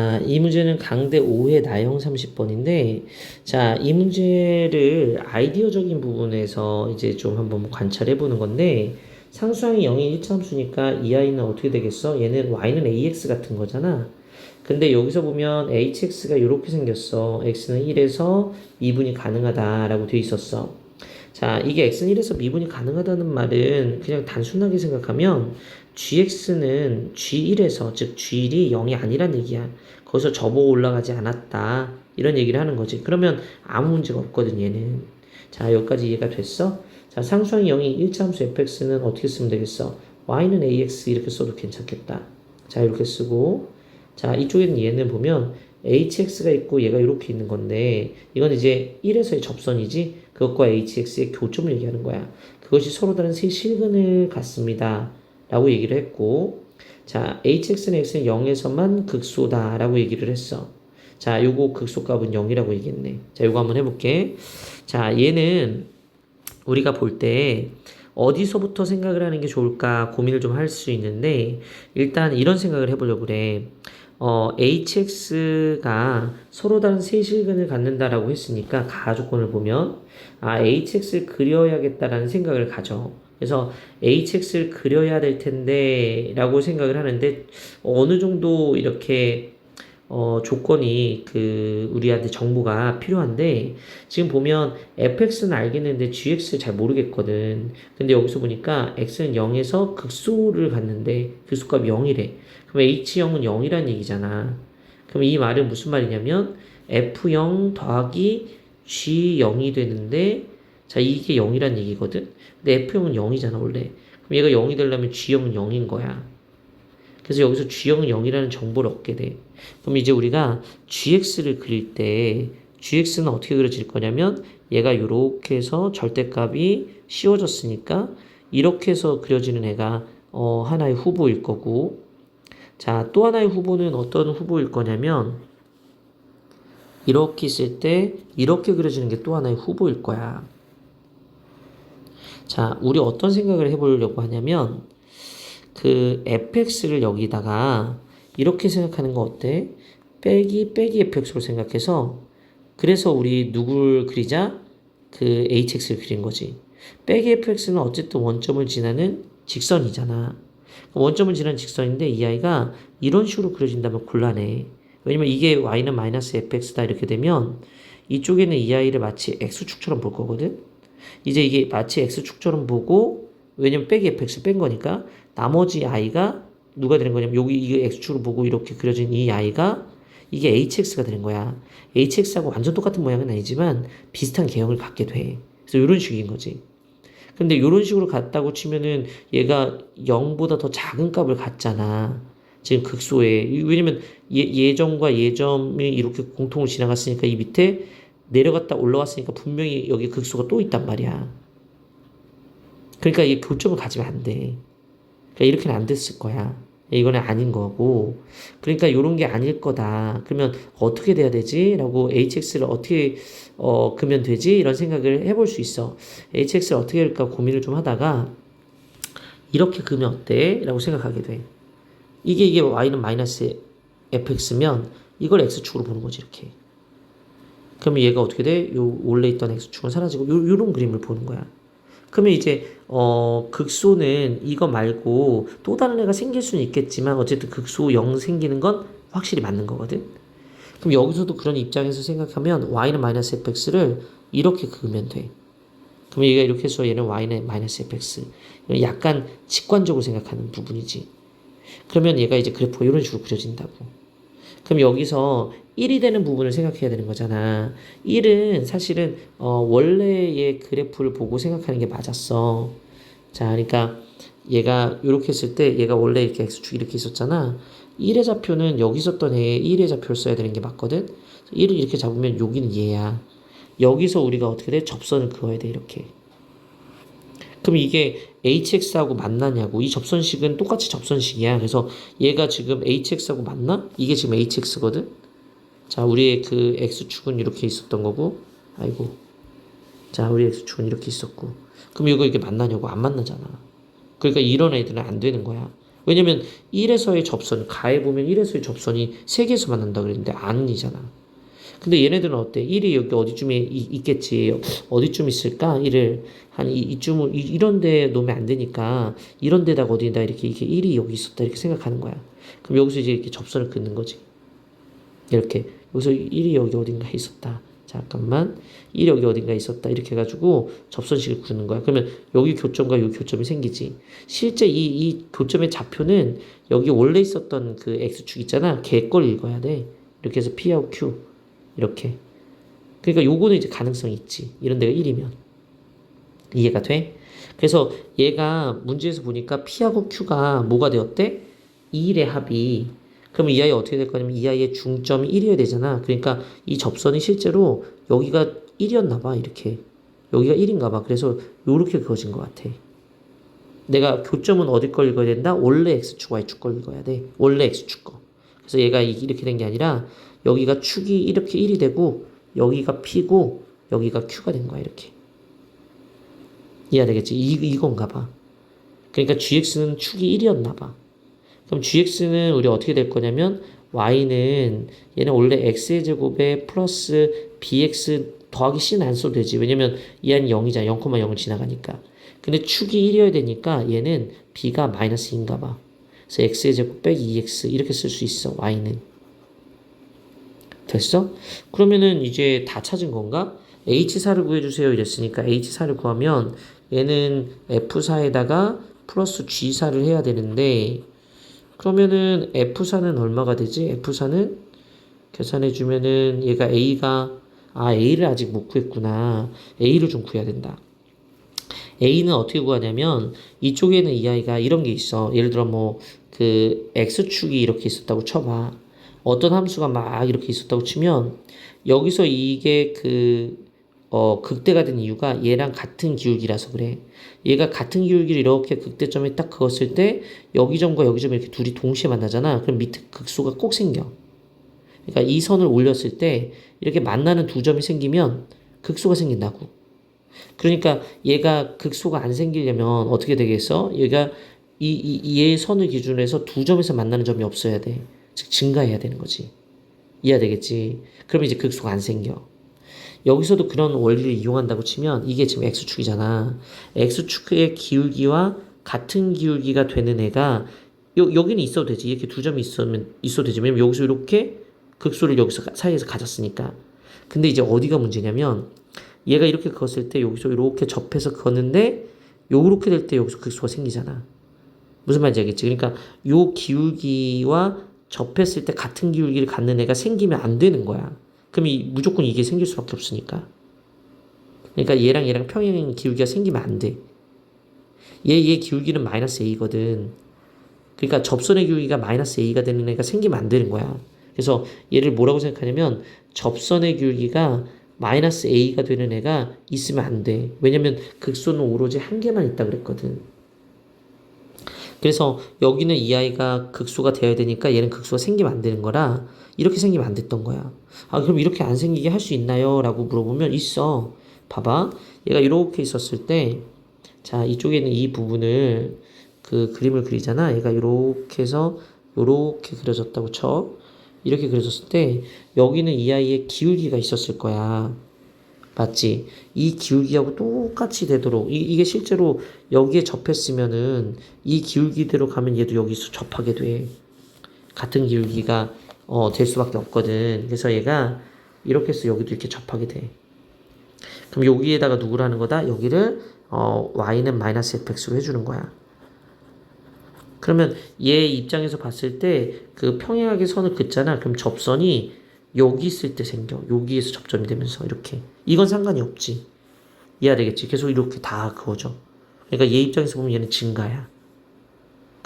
아, 이 문제는 강대 5회 나형 30번인데, 자, 이 문제를 아이디어적인 부분에서 이제 좀 한번 관찰해 보는 건데, 상수항이 0이 일차함수니까 이 아이는 어떻게 되겠어? 얘는 y는 ax 같은 거잖아. 근데 여기서 보면 hx가 이렇게 생겼어. x는 1에서 미분이 가능하다라고 돼 있었어. 자, 이게 x는 1에서 미분이 가능하다는 말은 그냥 단순하게 생각하면 gx는 g1에서 즉 g1이 0이 아니란 얘기야. 거기서 저보고 올라가지 않았다. 이런 얘기를 하는 거지. 그러면 아무 문제가 없거든 얘는. 자, 여기까지 이해가 됐어? 자, 상수항이 0이 1차 함수 fx는 어떻게 쓰면 되겠어? y는 ax 이렇게 써도 괜찮겠다. 자, 이렇게 쓰고 자, 이쪽에는 얘는 보면 hx가 있고 얘가 이렇게 있는 건데 이건 이제 1에서의 접선이지 그것과 hx의 교점을 얘기하는 거야. 그것이 서로 다른 세 실근을 갖습니다. 라고 얘기를 했고 자, hx는 x는 0에서만 극소다 라고 얘기를 했어. 자, 요거 극소값은 0이라고 얘기했네. 자, 요거 한번 해볼게. 자, 얘는 우리가 볼 때 어디서부터 생각을 하는 게 좋을까 고민을 좀 할 수 있는데 일단 이런 생각을 해보려고 그래. 어, hx가 서로 다른 세 실근을 갖는다라고 했으니까 가조건을 보면 아, hx를 그려야겠다라는 생각을 가져. 그래서 hx를 그려야 될 텐데 라고 생각을 하는데 어느 정도 이렇게 어, 조건이 그 우리한테 정보가 필요한데 지금 보면 fx는 알겠는데 gx를 잘 모르겠거든. 근데 여기서 보니까 x는 0에서 극소를 갖는데 극소값이 0이래. 그럼 h0은 0이란 얘기잖아. 그럼 이 말은 무슨 말이냐면 f0 더하기 g0이 되는데 자 이게 0이란 얘기거든. 근데 f0은 0이잖아 원래. 그럼 얘가 0이 되려면 g0은 0인 거야. 그래서 여기서 G형은 0이라는 정보를 얻게 돼. 그럼 이제 우리가 GX를 그릴 때 GX는 어떻게 그려질 거냐면 얘가 이렇게 해서 절대값이 씌워졌으니까 이렇게 해서 그려지는 애가 어, 하나의 후보일 거고 자, 또 하나의 후보는 어떤 후보일 거냐면 이렇게 있을 때 이렇게 그려지는 게 또 하나의 후보일 거야. 자, 우리 어떤 생각을 해보려고 하냐면 그 fx를 여기다가 이렇게 생각하는 거 어때? 빼기 빼기 fx로 생각해서 그래서 우리 누굴 그리자? 그 hx를 그린 거지. 빼기 fx는 어쨌든 원점을 지나는 직선이잖아. 원점을 지나는 직선인데 이 아이가 이런 식으로 그려진다면 곤란해. 왜냐면 이게 y는 마이너스 fx다 이렇게 되면 이쪽에는 이 아이를 마치 x축처럼 볼 거거든. 이제 이게 마치 x축처럼 보고 왜냐면 빼기 fx 뺀 거니까 나머지 i가 누가 되는 거냐면 여기 이게 x축으로 보고 이렇게 그려진 이 i가 이게 hx가 되는 거야. hx하고 완전 똑같은 모양은 아니지만 비슷한 개형을 갖게 돼. 그래서 이런 식인 거지. 근데 이런 식으로 갔다고 치면은 얘가 0보다 더 작은 값을 갖잖아. 지금 극소에. 왜냐면 예, 예점과 예점이 이렇게 공통으로 지나갔으니까 이 밑에 내려갔다 올라왔으니까 분명히 여기 극소가 또 있단 말이야. 그러니까 이 교점을 가지면 안 돼. 그러니까 이렇게는 안 됐을 거야. 이거는 아닌 거고. 그러니까 이런 게 아닐 거다. 그러면 어떻게 돼야 되지? 라고 hx를 어떻게 어, 그면 되지? 이런 생각을 해볼 수 있어. hx를 어떻게 할까 고민을 좀 하다가 이렇게 그면 어때? 라고 생각하게 돼. 이게 이게 y는 마이너스 fx면 이걸 x축으로 보는 거지 이렇게. 그러면 얘가 어떻게 돼? 요 원래 있던 x축은 사라지고 요, 요런 그림을 보는 거야. 그러면 이제 어 극소는 이거 말고 또 다른 애가 생길 수는 있겠지만 어쨌든 극소 0 생기는 건 확실히 맞는 거거든. 그럼 여기서도 그런 입장에서 생각하면 y는 마이너스 fx를 이렇게 그으면 돼. 그럼 얘가 이렇게 해서 얘는 y는 마이너스 fx. 약간 직관적으로 생각하는 부분이지. 그러면 얘가 이제 그래프가 이런 식으로 그려진다고. 그럼 여기서 1이 되는 부분을 생각해야 되는 거잖아. 1은 사실은 어, 원래의 그래프를 보고 생각하는 게 맞았어. 자, 그러니까 얘가 이렇게 했을 때 얘가 원래 이렇게 x축 이렇게 있었잖아. 1의 좌표는 여기 있었던 애의 1의 좌표를 써야 되는 게 맞거든. 1을 이렇게 잡으면 여기는 얘야. 여기서 우리가 어떻게 돼? 접선을 그어야 돼 이렇게. 그럼 이게 hx하고 만나냐고 이 접선식은 똑같이 접선식이야 그래서 얘가 지금 hx하고 맞나? 이게 지금 hx거든 자 우리의 그 x축은 이렇게 있었던 거고 아이고 자 우리 x축은 이렇게 있었고 그럼 이거 이게 만나냐고 안 만나잖아 그러니까 이런 애들은 안 되는 거야 왜냐면 1에서의 접선, 가에 보면 1에서의 접선이 3개에서 만난다 그랬는데 아니잖아. 근데 얘네들은 어때? 1이 여기 어디쯤에 이- 있겠지. 어디쯤 있을까? 1을 한 이, 이쯤 이- 이런 데 놓으면 안 되니까 이런 데다가 어디다 이렇게 이게 1이 여기 있었다 이렇게 생각하는 거야. 그럼 여기서 이제 이렇게 접선을 긋는 거지. 이렇게 여기서 1이 여기 어딘가 있었다. 잠깐만 1이 여기 어딘가 있었다 이렇게 해가지고 접선식을 긋는 거야. 그러면 여기 교점과 여기 교점이 생기지. 실제 이, 이 교점의 좌표는 여기 원래 있었던 그 x축 있잖아. 걔걸 읽어야 돼. 이렇게 해서 p하고 q 이렇게. 그러니까 요거는 이제 가능성이 있지. 이런 데가 1이면. 이해가 돼? 그래서 얘가 문제에서 보니까 p하고 q가 뭐가 되었대? 2일의 합이 그러면 이 아이 어떻게 될 거냐면 이 아이의 중점이 1이어야 되잖아. 그러니까 이 접선이 실제로 여기가 1이었나 봐. 이렇게. 여기가 1인가 봐. 그래서 요렇게 그어진 것 같아. 내가 교점은 어디 걸 읽어야 된다? 원래 x축, y축 걸 읽어야 돼. 원래 x축 거. 그래서 얘가 이- 이렇게 된 게 아니라 여기가 축이 이렇게 1이 되고 여기가 p고 여기가 q가 된 거야. 이렇게. 이해되겠지? 이, 이건가 봐. 그러니까 gx는 축이 1이었나 봐. 그럼 gx는 우리 어떻게 될 거냐면 y는 얘는 원래 x의 제곱에 플러스 bx 더하기 c는 안 써도 되지. 왜냐면 얘는 0이잖아. 0,0을 지나가니까. 근데 축이 1이어야 되니까 얘는 b가 마이너스 2인가 봐. 그래서 x의 제곱 빼기 2x 이렇게 쓸 수 있어. y는. 됐어? 그러면은 이제 다 찾은 건가? H4를 구해주세요 이랬으니까 H4를 구하면 얘는 F4에다가 플러스 G4를 해야 되는데 그러면은 F4는 얼마가 되지? F4는? 계산해 주면은 얘가 A가 아 A를 아직 못 구했구나. A를 좀 구해야 된다. A는 어떻게 구하냐면 이쪽에는 이 아이가 이런 게 있어. 예를 들어 뭐 그 X축이 이렇게 있었다고 쳐봐. 어떤 함수가 막 이렇게 있었다고 치면 여기서 이게 그 어, 극대가 된 이유가 얘랑 같은 기울기라서 그래. 얘가 같은 기울기를 이렇게 극대점에 딱 그었을 때 여기 점과 여기 점 이렇게 둘이 동시에 만나잖아. 그럼 밑에 극소가 꼭 생겨. 그러니까 이 선을 올렸을 때 이렇게 만나는 두 점이 생기면 극소가 생긴다고. 그러니까 얘가 극소가 안 생기려면 어떻게 되겠어? 얘가 이, 이, 얘의 선을 기준으로 해서 두 점에서 만나는 점이 없어야 돼. 즉, 증가해야 되는 거지. 이해되겠지? 그러면 이제 극소가 안 생겨. 여기서도 그런 원리를 이용한다고 치면 이게 지금 x축이잖아. x축의 기울기와 같은 기울기가 되는 애가 여, 여기는 있어도 되지. 이렇게 두 점이 있으면 있어도 되지. 왜냐면 여기서 이렇게 극소를 여기서 가- 사이에서 가졌으니까. 근데 이제 어디가 문제냐면 얘가 이렇게 그었을 때 여기서 이렇게 접해서 그었는데 요렇게 될 때 여기서 극소가 생기잖아. 무슨 말인지 알겠지? 그러니까 요 기울기와 접했을 때 같은 기울기를 갖는 애가 생기면 안 되는 거야. 그럼 이, 무조건 이게 생길 수밖에 없으니까. 그러니까 얘랑 얘랑 평행 기울기가 생기면 안 돼. 얘, 얘 기울기는 마이너스 a거든. 그러니까 접선의 기울기가 마이너스 a가 되는 애가 생기면 안 되는 거야. 그래서 얘를 뭐라고 생각하냐면 접선의 기울기가 마이너스 a가 되는 애가 있으면 안 돼. 왜냐면 극소는 오로지 한 개만 있다 그랬거든. 그래서 여기는 이 아이가 극소가 되어야 되니까 얘는 극소가 생기면 안 되는 거라 이렇게 생기면 안 됐던 거야. 아 그럼 이렇게 안 생기게 할 수 있나요? 라고 물어보면 있어. 봐봐. 얘가 이렇게 있었을 때 자 이쪽에는 이 부분을 그 그림을 그리잖아. 얘가 이렇게 해서 이렇게 그려졌다고 쳐. 이렇게 그려졌을 때 여기는 이 아이의 기울기가 있었을 거야. 맞지? 이 기울기하고 똑같이 되도록 이, 이게 실제로 여기에 접했으면은 이 기울기대로 가면 얘도 여기서 접하게 돼. 같은 기울기가 어, 될 수밖에 없거든. 그래서 얘가 이렇게 해서 여기도 이렇게 접하게 돼. 그럼 여기에다가 누구라는 거다? 여기를 어, y는 마이너스 fx로 해주는 거야. 그러면 얘 입장에서 봤을 때 그 평행하게 선을 긋잖아. 그럼 접선이 여기 있을 때 생겨. 여기에서 접점이 되면서 이렇게. 이건 상관이 없지. 이해되겠지? 계속 이렇게 다 그어져. 그러니까 얘 입장에서 보면 얘는 증가야.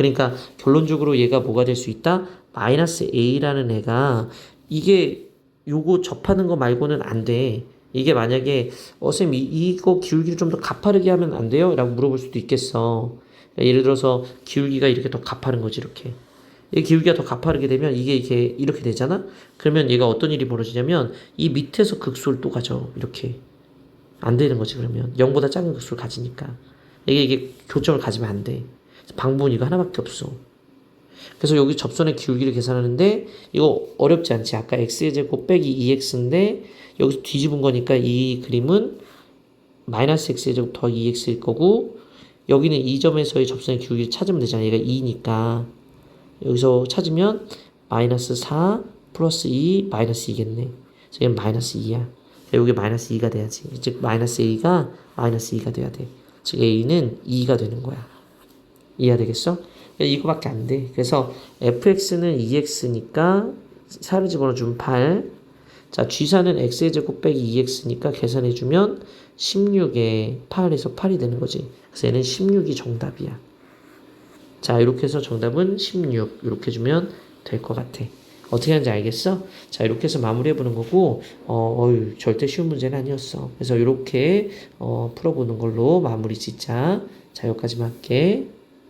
그러니까 결론적으로 얘가 뭐가 될 수 있다? 마이너스 a라는 애가 이게 요거 접하는 거 말고는 안 돼. 이게 만약에 어 쌤, 이, 이거 기울기를 좀 더 가파르게 하면 안 돼요? 라고 물어볼 수도 있겠어. 예를 들어서 기울기가 이렇게 더 가파른 거지 이렇게. 이 기울기가 더 가파르게 되면 이게 이게 이렇게 되잖아. 그러면 얘가 어떤 일이 벌어지냐면 이 밑에서 극소를 또 가져 이렇게 안 되는 거지 그러면 0보다 작은 극소를 가지니까 이게 이게 교점을 가지면 안 돼. 이거 하나밖에 없어. 그래서 여기 접선의 기울기를 계산하는데 이거 어렵지 않지. 아까 x의 제곱 빼기 2x인데 여기서 뒤집은 거니까 이 그림은 마이너스 x의 제곱 더 2x일 거고 여기는 이 점에서의 접선의 기울기를 찾으면 되잖아. 얘가 2니까 여기서 찾으면 마이너스 4 플러스 2 마이너스 2겠네. 그래서 얘는 마이너스 2야. 여기 마이너스 2가 돼야지. 즉 마이너스 a가 마이너스 2가 돼야 돼. 즉 a는 2가 되는 거야. 이해가 되겠어? 이거밖에 안 돼. 그래서 fx는 2x니까 4를 집어넣어주면 8. 자, g사는 x의 제곱 빼기 2x니까 계산해주면 16에 8에서 8이 되는 거지. 그래서 얘는 16이 정답이야. 자, 이렇게 해서 정답은 16. 이렇게 해주면 될 것 같아. 어떻게 하는지 알겠어? 자, 이렇게 해서 마무리해보는 거고, 어, 어휴, 절대 쉬운 문제는 아니었어. 그래서 이렇게, 어, 풀어보는 걸로 마무리 짓자. 자, 여기까지만 할게.